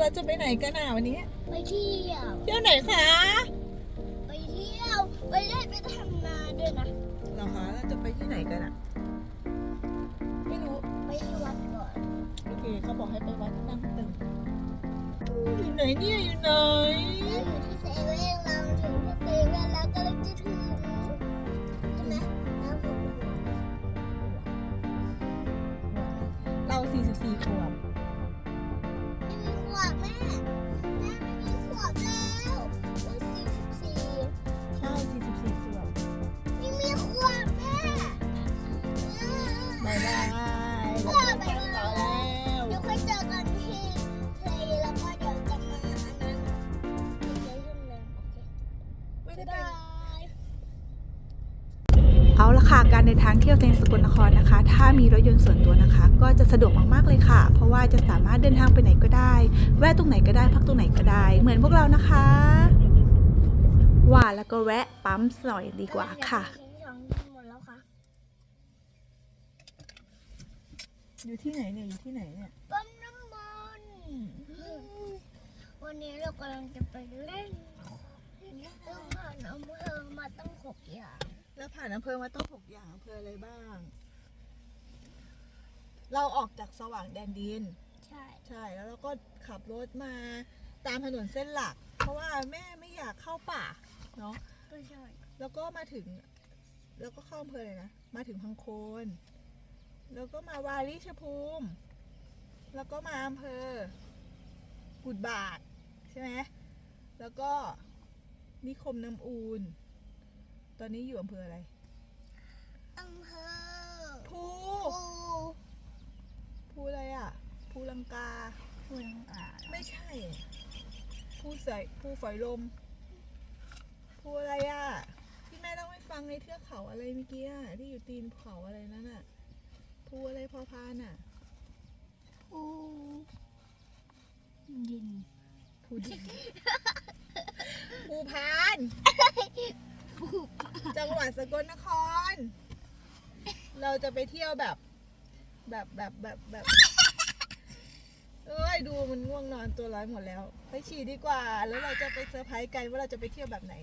เราจะไปไหนกันอะวันนี้ ไปเที่ยว เที่ยวไหนคะ ไปเที่ยว ไปได้ไปทำนาด้วยนะเหรอคะเราจะไปที่ไหนกันอะ ไม่รู้ ไปที่วัดก่อน โอเคเขาบอกให้ไปวัดนั่งตึงอยู่ไหนเนี่ยอยู่ไหนแล้วอยู่ที่เซเว่นเราถึงที่เซเว่นแล้วก็เลยจะถึง ค่ะ การเดินทางเที่ยวในสกลนครนะคะ ถ้ามีรถยนต์ส่วนตัวนะคะ ก็จะสะดวกมากๆเลยค่ะ เพราะว่าจะสามารถเดินทางไปไหนก็ได้ แวะตรงไหนก็ได้พักตรงไหนก็ได้ เหมือนพวกเรานะคะว่าแล้วก็แวะปั๊มหน่อยดีกว่าค่ะทิ้งของหมดแล้วค่ะอยู่ที่ไหนเนี่ยอยู่ที่ไหนเนี่ยปั๊มน้ำมันวันนี้เรากำลังจะไปเล่นซึ่งผ่านอำเภอมาตั้งหกอย่าง แล้วผ่านอำเภอมาต้องหกอย่างอำเภออะไรบ้าง เราออกจากสว่างแดนดิน ใช่ ใช่แล้วเราก็ขับรถมาตามถนนเส้นหลัก เพราะว่าแม่ไม่อยากเข้าป่าเนาะก็ใช่ แล้วก็มาถึง แล้วก็เข้าอำเภอเลยนะ มาถึงพังโคน แล้วก็มาวาริชภูมิ แล้วก็มาอำเภอ กุดบาทใช่ไหมแล้วก็นิคมน้ำอูนต อนนี้อยู่อำเภออะไรอำเภอภูภูภูอะไรอะภูลังกาภูลังกาไม่ใช่ภูใสภูฝอยลมภูอะไรอะที่แม่ต้องไปฟังในเทือกเขาอะไรเมื่อกี้อะที่อยู่ตีนเขาอะไรนั่นอะภูอะไรพอพานอะภูยินภูดินภูพานภู จังหวัดสกลนคร เราจะไปเที่ยวแบบ แบบแบบแบบแบบเอ้ยดูมันง่วงนอนตัวร้อยหมดแล้ว ไปฉี่ดีกว่า แล้วเราจะไปเซอร์ไพรส์กันว่าเราจะไปเที่ยวแบบไหน